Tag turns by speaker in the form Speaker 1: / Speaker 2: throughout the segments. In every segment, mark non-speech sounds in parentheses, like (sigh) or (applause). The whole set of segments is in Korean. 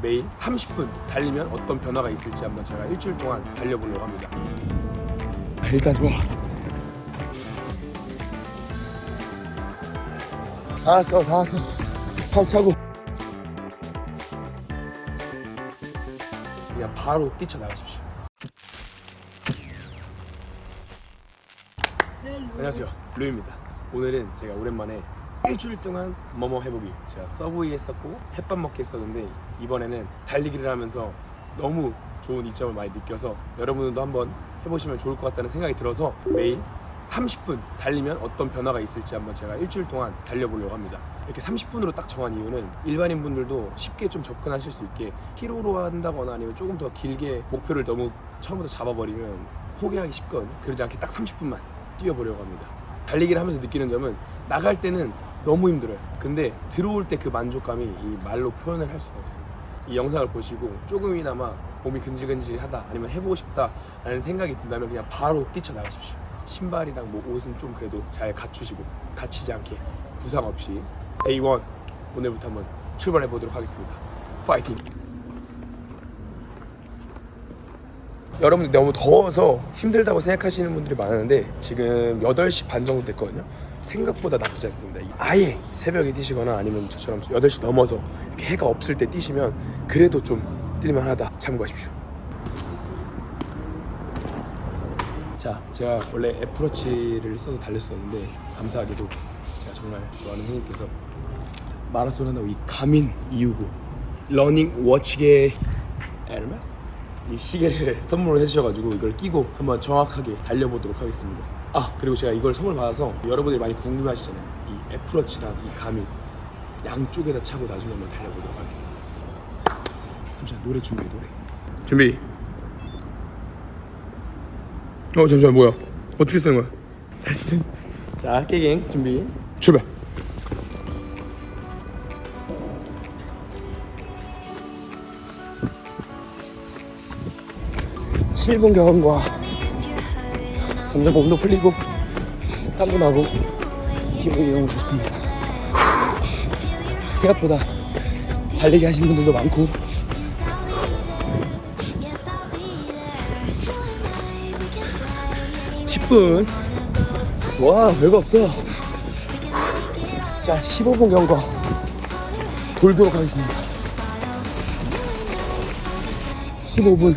Speaker 1: 매일 30분 달리면 어떤 변화가 있을지 한번 제가 일주일 동안 달려보려고 합니다. 아, 일단 좋아. 다 왔어, 다 왔어. 다 차고. 그냥 바로 뛰쳐나가십시오. 안녕하세요, 루입니다. 오늘은 제가 오랜만에 일주일 동안 뭐뭐 해보기 제가 서브웨이 했었고 햇밥 먹기 했었는데 이번에는 달리기를 하면서 너무 좋은 이점을 많이 느껴서 여러분들도 한번 해보시면 좋을 것 같다는 생각이 들어서 매일 30분 달리면 어떤 변화가 있을지 한번 제가 일주일 동안 달려보려고 합니다. 이렇게 30분으로 딱 정한 이유는 일반인 분들도 쉽게 좀 접근하실 수 있게 키로로 한다거나 아니면 조금 더 길게 목표를 너무 처음부터 잡아버리면 포기하기 쉽거든요. 그러지 않게 딱 30분만 뛰어보려고 합니다. 달리기를 하면서 느끼는 점은 나갈 때는 너무 힘들어요. 근데 들어올 때 그 만족감이 이 말로 표현을 할 수가 없어요. 이 영상을 보시고 조금이나마 몸이 근질근질하다 아니면 해보고 싶다라는 생각이 든다면 그냥 바로 뛰쳐나가십시오. 신발이랑 뭐 옷은 좀 그래도 잘 갖추시고 다치지 않게 부상 없이 데이 원 오늘부터 한번 출발해 보도록 하겠습니다. 파이팅! 여러분들 너무 더워서 힘들다고 생각하시는 분들이 많은데 지금 8시 반 정도 됐거든요. 생각보다 나쁘지 않습니다. 아예 새벽에 뛰시거나 아니면 저처럼 8시 넘어서 이렇게 해가 없을 때 뛰시면 그래도 좀 뛸만하다 참고하십시오. 자, 제가 원래 애플워치를 써서 달렸었는데 감사하게도 제가 정말 좋아하는 형님께서 마라톤 한다고 이 가민 이후고 러닝 워치계 에르메스 이 시계를 선물을 해주셔가지고 이걸 끼고 한번 정확하게 달려보도록 하겠습니다. 아 그리고 제가 이걸 선물 받아서 여러분들이 많이 궁금해하시잖아요. 이 애플워치랑 이 가민 양쪽에다 차고 나중에 한번 달려보도록 하겠습니다. 잠시만 노래 준비 노래. 준비. 어 잠시만 뭐야? 어떻게 쓰는 거야? 다시 자 깨갱 준비 출발. 칠분 경과 점점 몸도 풀리고 땀도 나고 기분이 너무 좋습니다. 생각보다 달리기 하시는 분들도 많고. 십 분. 와 별거 없어. 자 15분 경과 돌도록 하겠습니다. 15분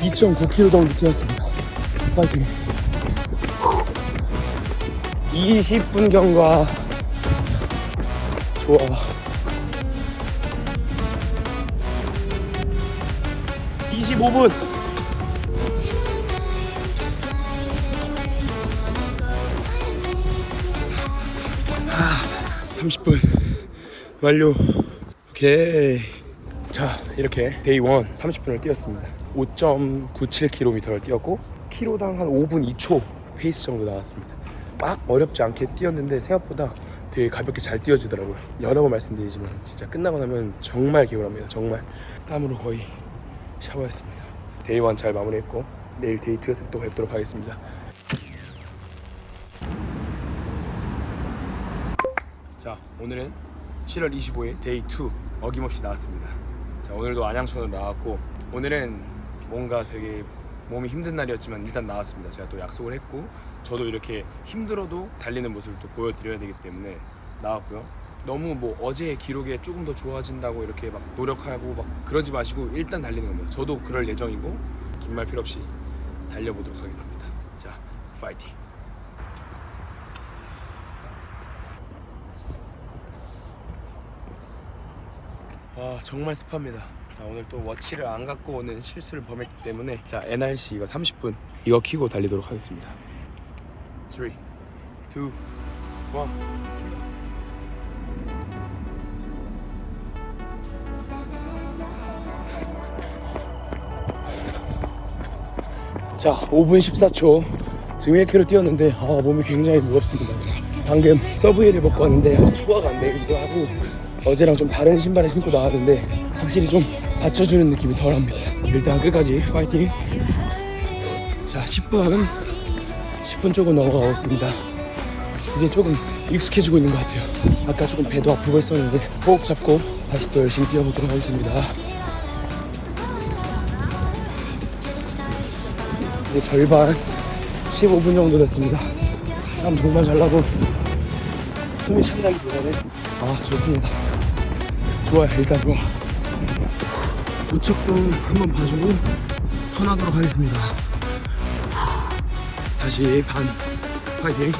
Speaker 1: 2.9km 정도 뛰었습니다. 파이팅. 20분 경과. 좋아. (25분) 아, (30분) 완료. 오케이. 자 이렇게 데이 1 30분을 뛰었습니다. 5.97km를 뛰었고 키로당 한 5분 2초 페이스 정도 나왔습니다 막 어렵지 않게 뛰었는데 생각보다 되게 가볍게 잘 뛰어지더라고요. 여러 번 말씀드리지만 진짜 끝나고 나면 정말 개운합니다. 정말. 땀으로 거의 샤워했습니다. 데이 1잘 마무리했고 내일 데이 2에서 또 뵙도록 하겠습니다. 자 오늘은 7월 25일 데이 2 어김없이 나왔습니다. 자 오늘도 안양천으로 나왔고 오늘은 뭔가 되게 몸이 힘든 날이었지만 일단 나왔습니다. 제가 또 약속을 했고 저도 이렇게 힘들어도 달리는 모습을 또 보여드려야 되기 때문에 나왔고요. 너무 뭐 어제의 기록에 조금 더 좋아진다고 이렇게 막 노력하고 막 그러지 마시고 일단 달리는 겁니다. 저도 그럴 예정이고 긴 말 필요 없이 달려보도록 하겠습니다. 자 파이팅! 와 정말 습합니다. 자 오늘 또 워치를 안 갖고 오는 실수를 범했기 때문에 자 NRC 이거 30분 이거 키고 달리도록 하겠습니다 3 2 1 자, 5분 14초 지금 1km 뛰었는데 아, 몸이 굉장히 무겁습니다. 방금 서브웨이를 먹고 왔는데 아직 소화가 안 되기도 하고 어제랑 좀 다른 신발을 신고 나왔는데 확실히 좀 받쳐주는 느낌이 덜합니다. 일단 끝까지 파이팅. 자, 10분 10분 조금 넘어가고 있습니다. 이제 조금 익숙해지고 있는 것 같아요. 아까 조금 배도 아프고 했었는데 호흡 잡고 다시 또 열심히 뛰어보도록 하겠습니다. 이제 절반 15분 정도 됐습니다. 땀 정말 잘 나고 숨이 찬다기보다는 아 좋습니다. 좋아요 일단 좋아. 도착도 한번 봐주고 편하도록 하겠습니다. 다시 반 파이팅.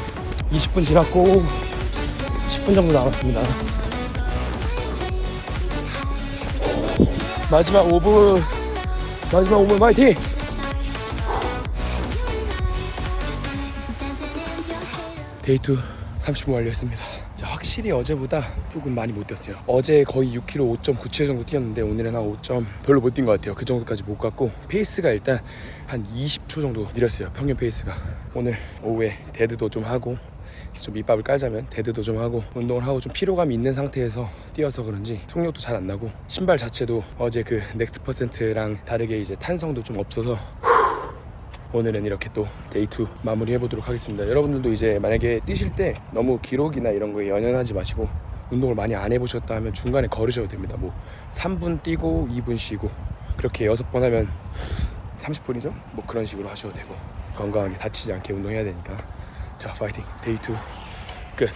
Speaker 1: 20분 지났고 10분 정도 남았습니다. 마지막 5분 마지막 5분 파이팅! 데이트 30분 완료했습니다. 자, 확실히 어제보다 조금 많이 못 뛰었어요. 어제 거의 6km 5.97 정도 뛰었는데 오늘은 한 5점 별로 못 뛴 것 같아요. 그 정도까지 못 갔고 페이스가 일단 한 20초 정도 느렸어요. 평균 페이스가. 오늘 오후에 데드도 좀 하고 좀 밑밥을 깔자면 데드도 좀 하고 운동을 하고 좀 피로감이 있는 상태에서 뛰어서 그런지 속력도 잘 안 나고 신발 자체도 어제 그 넥스트 퍼센트랑 다르게 이제 탄성도 좀 없어서 오늘은 이렇게 또 데이 2 마무리 해 보도록 하겠습니다. 여러분들도 이제 만약에 뛰실 때 너무 기록이나 이런 거에 연연하지 마시고 운동을 많이 안 해보셨다 하면 중간에 걸으셔도 됩니다. 뭐 3분 뛰고 2분 쉬고 그렇게 6번 하면 30분이죠? 뭐 그런 식으로 하셔도 되고 건강하게 다치지 않게 운동해야 되니까 자 파이팅 데이 2 끝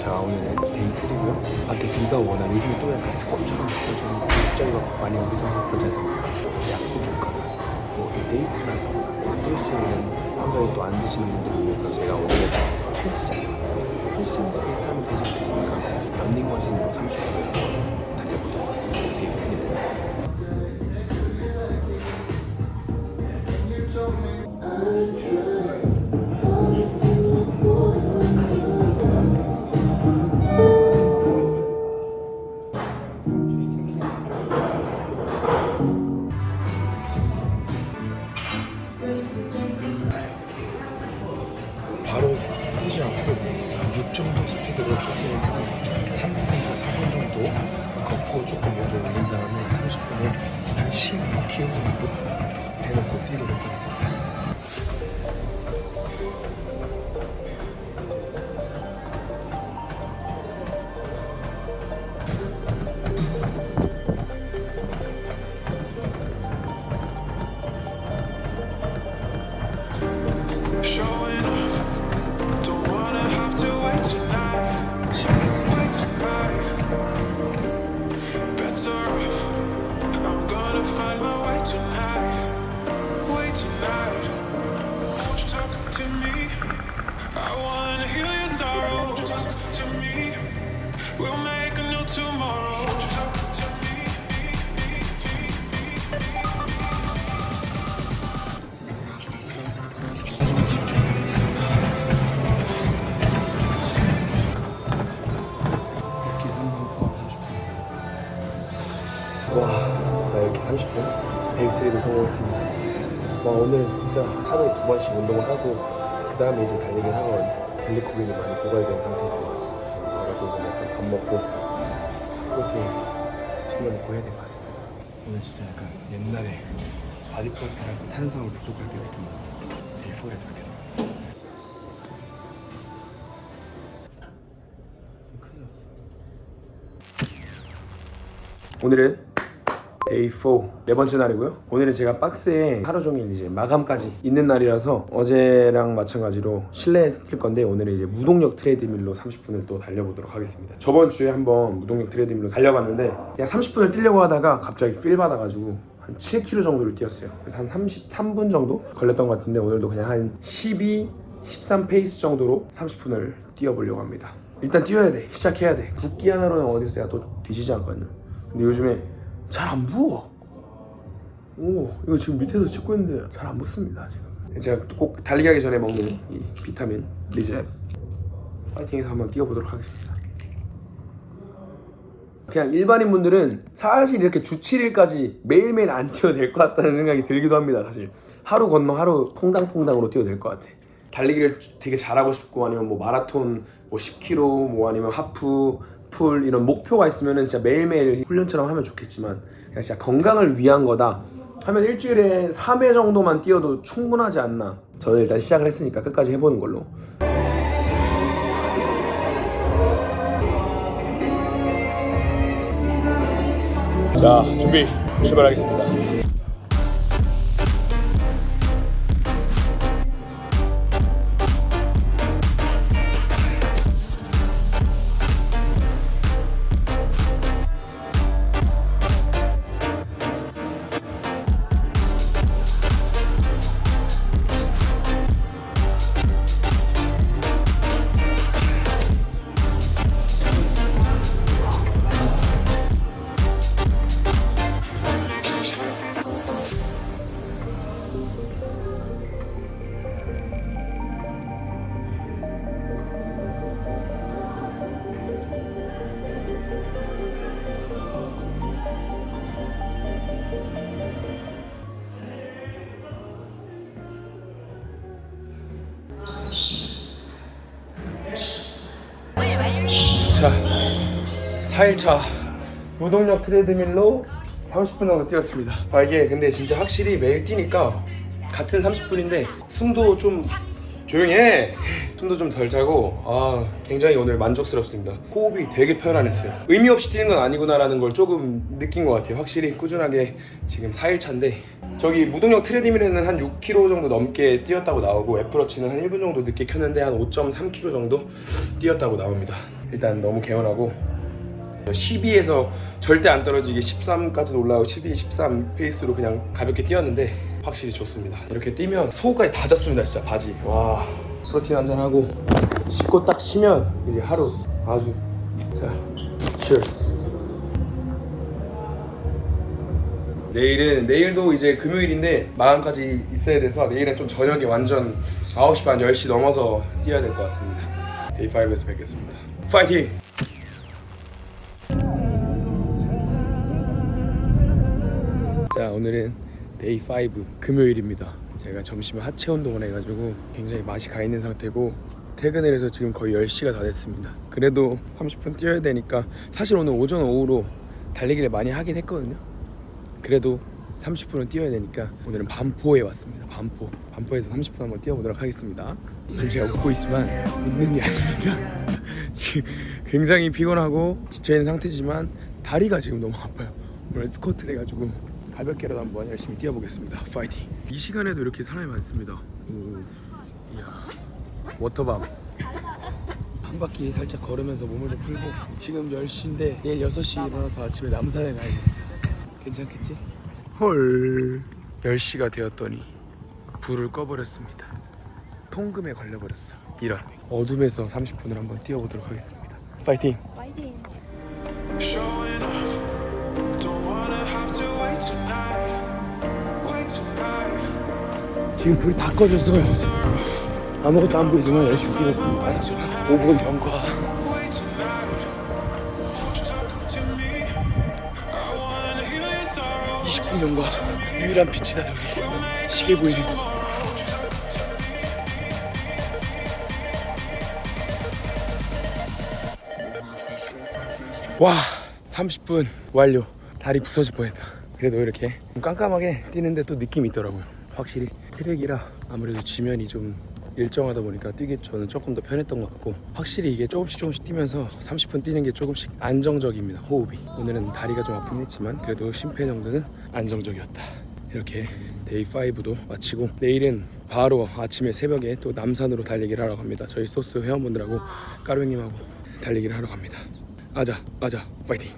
Speaker 1: 자 오늘은 데이 3고요. 밖에 비가 오거나 요즘 또 약간 스콜처럼 느껴지는 갑자기 막 많이 오기도 하고 그러지 않습니까? 뭐이 데이트를 하거나 뛸수 있는 환경이 또안 되시는 분들을 위해서 제가 오늘 헬스장에 왔어요 헬스장에서 데이트 하면 되지 않겠습니까? 런닝머신으로 30분 15km 정도 대놓고 뛰도록 하겠습니다. 와, 자 이렇게 30분. 베이스리도 성공했습니다. 와 오늘 진짜 하루에 두 번씩 운동을 하고 그 다음에 이제 달리기를 하거든요. 글리코겐이 많이 고갈된 상태로 들어왔습니다. 그래서 와가지고 약간 밥 먹고 프로테인 챙겨 먹고 해야 될 것 같습니다. 오늘 진짜 약간 옛날에 바디 프로필 할 때 탄수화물 부족할 때 느낌 났어. 데이 4에서 뵙겠습니다. 났어. 오늘은 A4 네 번째 날이고요. 오늘은 제가 박스에 하루 종일 이제 마감까지 있는 날이라서 어제랑 마찬가지로 실내에서 뛸 건데 오늘은 이제 무동력 트레드밀로 30분을 또 달려보도록 하겠습니다. 저번 주에 한번 무동력 트레드밀로 달려봤는데 그냥 30분을 뛰려고 하다가 갑자기 필 받아가지고 한 7km 정도를 뛰었어요. 그래서 한 33분 정도 걸렸던 것 같은데 오늘도 그냥 한 12, 13 페이스 정도로 30분을 뛰어보려고 합니다. 일단 뛰어야 돼. 시작해야 돼. 붓기 하나로는 어디서 제가 또 뒤지지 않거든요. 근데 요즘에 잘 안 부어. 오, 이거 지금 밑에서 찍고 있는데 잘 안 붙습니다 지금. 제가 꼭 달리기 하기 전에 먹는 이 비타민 리셋 파이팅해서 한번 뛰어보도록 하겠습니다. 그냥 일반인 분들은 사실 이렇게 주 7일까지 매일매일 안 뛰어도 될 것 같다는 생각이 들기도 합니다 사실 하루 건너 하루 퐁당퐁당으로 뛰어도 될 것 같아 달리기를 되게 잘하고 싶고 아니면 뭐 마라톤 뭐 10km 뭐 아니면 하프 풀 이런 목표가 있으면은 진짜 매일매일 훈련처럼 하면 좋겠지만 그냥 진짜 건강을 위한 거다. 하면 일주일에 3회 정도만 뛰어도 충분하지 않나. 저는 일단 시작을 했으니까 끝까지 해보는 걸로. 자, 준비 출발하겠습니다. 자, 4일차 무동력 트레드밀로 30분 정도 뛰었습니다. 아 이게 근데 진짜 확실히 매일 뛰니까 같은 30분인데 숨도 좀 조용히 해. 숨도 좀 덜 차고 아 굉장히 오늘 만족스럽습니다. 호흡이 되게 편안했어요. 의미 없이 뛰는 건 아니구나라는 걸 조금 느낀 것 같아요. 확실히 꾸준하게 지금 4일차인데 저기 무동력 트레드밀에는 한 6km 정도 넘게 뛰었다고 나오고 애플워치는 한 1분 정도 늦게 켰는데 한 5.3km 정도 뛰었다고 나옵니다. 일단 너무 개운하고 12에서 절대 안 떨어지게 13까지 올라가고 12, 13 페이스로 그냥 가볍게 뛰었는데 확실히 좋습니다. 이렇게 뛰면 속까지 다 젖습니다, 진짜 바지. 와 프로틴 한잔 하고 씻고 딱 쉬면 이제 하루 아주 자, cheers. 내일은 내일도 이제 금요일인데 마감까지 있어야 돼서 내일은 좀 저녁에 완전 9시 반 10시 넘어서 뛰어야 될 것 같습니다. 데이 5에서 뵙겠습니다. 파이팅! 자 오늘은 데이 5 금요일입니다. 제가 점심에 하체 운동을 해가지고 굉장히 맛이 가 있는 상태고 퇴근을 해서 지금 거의 10시가 다 됐습니다. 그래도 30분 뛰어야 되니까 사실 오늘 오전 오후로 달리기를 많이 하긴 했거든요. 그래도 30분은 뛰어야 되니까 오늘은 반포에 왔습니다. 반포. 반포에서 30분 한번 뛰어보도록 하겠습니다. 지금 제가 웃고 있지만 웃는 게 아닙니다 (laughs) 지금 굉장히 피곤하고 지쳐있는 상태지만 다리가 지금 너무 아파요. 오늘 스쿼트를 해가지고 가볍게라도 한번 열심히 뛰어보겠습니다. 파이팅. 이 시간에도 이렇게 사람이 많습니다. 오, 이야. 워터밤. 한 바퀴 살짝 걸으면서 몸을 좀 풀고 지금 10시인데 내일 6시 일어나서 아침에 남산에 가야 됩니다 괜찮겠지? 헐. 10시가 되었더니 불을 꺼버렸습니다. 통금에 걸려버렸어. 이런 어둠에서 30분을 한번 뛰어보도록 하겠습니다. 파이팅!
Speaker 2: 파이팅.
Speaker 1: 지금 불이 다 꺼져서 아무것도 안 보이지만 열심히 뛰겠습니다. 5분 경과
Speaker 3: sorrow.
Speaker 1: 20분 경과 유일한 빛이다 여기 시계 보이는 거 와, 30분 완료. 다리 부서질 뻔했다. 그래도 이렇게 좀 깜깜하게 뛰는데 또 느낌이 있더라고요. 확실히 트랙이라 아무래도 지면이 좀 일정하다 보니까 뛰기 저는 조금 더 편했던 것 같고 확실히 이게 조금씩 조금씩 뛰면서 30분 뛰는 게 조금씩 안정적입니다. 호흡이. 오늘은 다리가 좀 아프긴 했지만 그래도 심폐 정도는 안정적이었다. 이렇게 데이 5도 마치고 내일은 바로 아침에 새벽에 또 남산으로 달리기를 하러 갑니다. 저희 소스 회원분들하고 까루님하고 달리기를 하러 갑니다. 아자 아자 파이팅.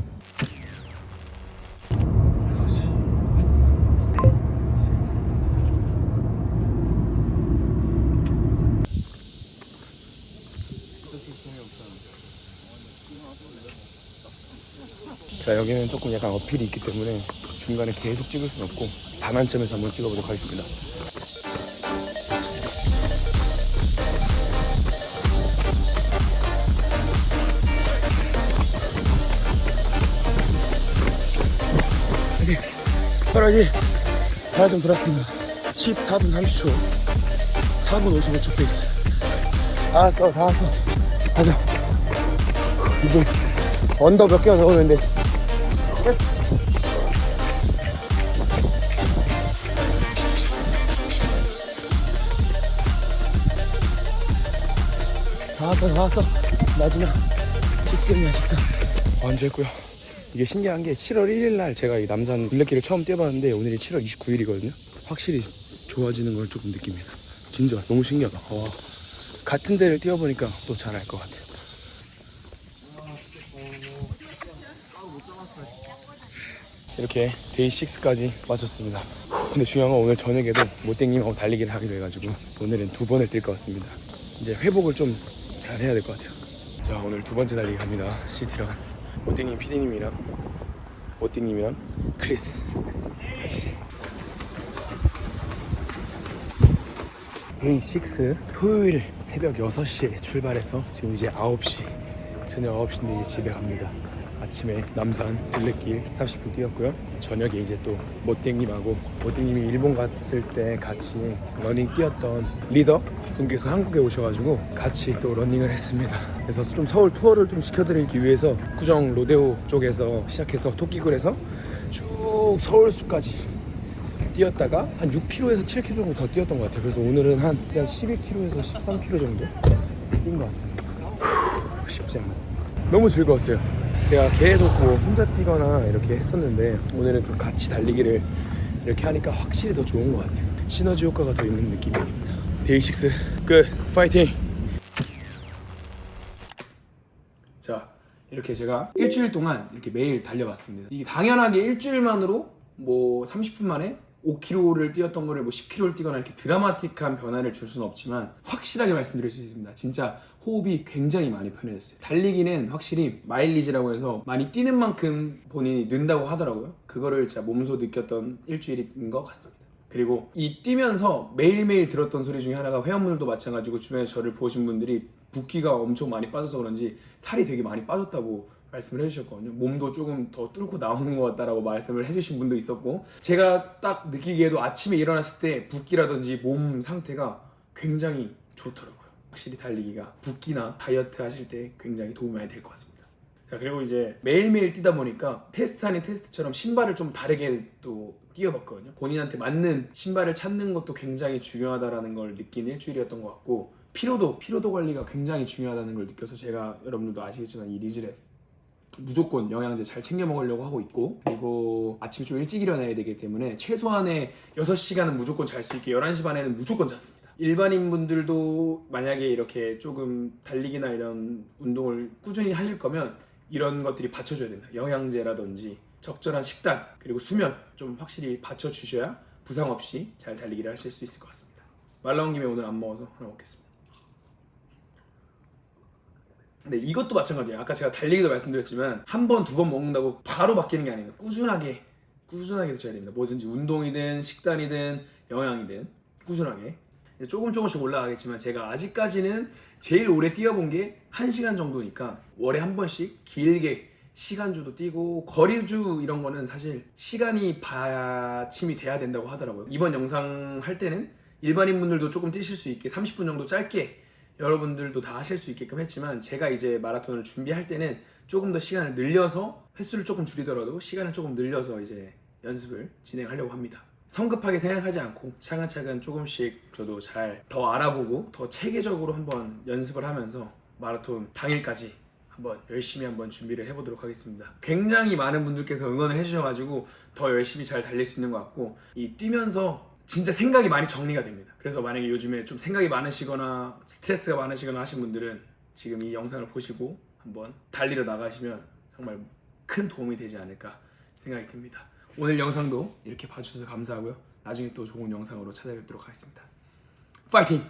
Speaker 1: 자 여기는 조금 약간 어필이 있기 때문에 중간에 계속 찍을 수는 없고 반환점에서 한번 찍어보도록 하겠습니다. 오케이 떨어지. 반환점 돌았습니다. 14분 30초. 4분 55초 페이스. 다 왔어 다 왔어. 가자. 이제 언더 몇 개가 넘었는데 다 왔어 다 왔어 마지막 직선이야 직선 완주했고요 이게 신기한 게 7월 1일 날 제가 이 남산 둘레길을 처음 뛰어봤는데 오늘이 7월 29일이거든요. 확실히 좋아지는 걸 조금 느낍니다. 진짜 너무 신기하다. 와, 같은 데를 뛰어보니까 또 잘 알 것 같아요. 이렇게 데이 6까지 마쳤습니다. 근데 중요한 건 오늘 저녁에도 모땡님하고 달리기를 하기로 해가지고 오늘은 두 번을 뛸 것 같습니다. 이제 회복을 좀 잘 해야 될 것 같아요. 자 오늘 두 번째 달리기 갑니다. 시티런 모땡님 피디님이랑 모땡님이랑 크리스 같이 데이 6 토요일 새벽 6시에 출발해서 지금 이제 9시 저녁 9시인데 이제 집에 갑니다 아침에 남산 둘레길 30분 뛰었고요 저녁에 이제 또 모땡님하고 모땡님이 일본 갔을 때 같이 러닝 뛰었던 리더 분께서 한국에 오셔가지고 같이 또 러닝을 했습니다 그래서 좀 서울 투어를 좀 시켜드리기 위해서 구정 로데오 쪽에서 시작해서 토끼굴에서 쭉 서울숲까지 뛰었다가 한 6km에서 7km 정도 더 뛰었던 것 같아요. 그래서 오늘은 한 12km에서 13km 정도 뛴 것 같습니다. 후, 쉽지 않았습니다. 너무 즐거웠어요. 제가 계속 뭐 혼자 뛰거나 이렇게 했었는데 오늘은 좀 같이 달리기를 이렇게 하니까 확실히 더 좋은 것 같아요. 시너지 효과가 더 있는 느낌입니다. 데이식스 끝 파이팅! 자 이렇게 제가 일주일 동안 이렇게 매일 달려봤습니다. 이게 당연하게 일주일만으로 뭐 30분 만에 5km를 뛰었던 거를 뭐 10km를 뛰거나 이렇게 드라마틱한 변화를 줄 수는 없지만 확실하게 말씀드릴 수 있습니다. 진짜 호흡이 굉장히 많이 편해졌어요. 달리기는 확실히 마일리지라고 해서 많이 뛰는 만큼 본인이 는다고 하더라고요. 그거를 제가 몸소 느꼈던 일주일인 것 같습니다. 그리고 이 뛰면서 매일매일 들었던 소리 중에 하나가 회원분들도 마찬가지고 주변에서 저를 보신 분들이 붓기가 엄청 많이 빠져서 그런지 살이 되게 많이 빠졌다고 말씀을 해주셨거든요. 몸도 조금 더 뚫고 나오는 것 같다라고 말씀을 해주신 분도 있었고 제가 딱 느끼기에도 아침에 일어났을 때 붓기라든지 몸 상태가 굉장히 좋더라고요. 확실히 달리기가 붓기나 다이어트 하실 때 굉장히 도움이 많이 될 것 같습니다. 자 그리고 이제 매일매일 뛰다 보니까 테스트 아닌 테스트처럼 신발을 좀 다르게 또 뛰어봤거든요 본인한테 맞는 신발을 찾는 것도 굉장히 중요하다라는 걸 느낀 일주일이었던 것 같고 피로도 피로도 관리가 굉장히 중요하다는 걸 느껴서 제가 여러분들도 아시겠지만 이 리즈렛 무조건 영양제 잘 챙겨 먹으려고 하고 있고 그리고 아침 좀 일찍 일어나야 되기 때문에 최소한의 6시간은 무조건 잘 수 있게 11시 반에는 무조건 잤습니다 일반인 분들도 만약에 이렇게 조금 달리기나 이런 운동을 꾸준히 하실 거면 이런 것들이 받쳐줘야 된다 영양제라든지 적절한 식단 그리고 수면 좀 확실히 받쳐주셔야 부상 없이 잘 달리기를 하실 수 있을 것 같습니다 말 나온 김에 오늘 안 먹어서 하나 먹겠습니다 근데 이것도 마찬가지예요. 아까 제가 달리기도 말씀드렸지만 한 번, 두 번 먹는다고 바로 바뀌는 게 아닙니다. 꾸준하게 꾸준하게 드셔야 됩니다. 뭐든지 운동이든 식단이든 영양이든 꾸준하게 조금 조금씩 올라가겠지만 제가 아직까지는 제일 오래 뛰어본 게 1시간 정도니까 월에 한 번씩 길게 시간주도 뛰고 거리주 이런 거는 사실 시간이 받침이 돼야 된다고 하더라고요. 이번 영상 할 때는 일반인 분들도 조금 뛰실 수 있게 30분 정도 짧게 여러분들도 다 하실 수 있게끔 했지만 제가 이제 마라톤을 준비할 때는 조금 더 시간을 늘려서 횟수를 조금 줄이더라도 시간을 조금 늘려서 이제 연습을 진행하려고 합니다. 성급하게 생각하지 않고 차근차근 조금씩 저도 잘 더 알아보고 더 체계적으로 한번 연습을 하면서 마라톤 당일까지 한번 열심히 한번 준비를 해보도록 하겠습니다. 굉장히 많은 분들께서 응원을 해주셔가지고 더 열심히 잘 달릴 수 있는 것 같고 이 뛰면서 진짜 생각이 많이 정리가 됩니다. 그래서 만약에 요즘에 좀 생각이 많으시거나 스트레스가 많으시거나 하신 분들은 지금 이 영상을 보시고 한번 달리러 나가시면 정말 큰 도움이 되지 않을까 생각이 듭니다. 오늘 영상도 이렇게 봐주셔서 감사하고요. 나중에 또 좋은 영상으로 찾아뵙도록 하겠습니다. 파이팅!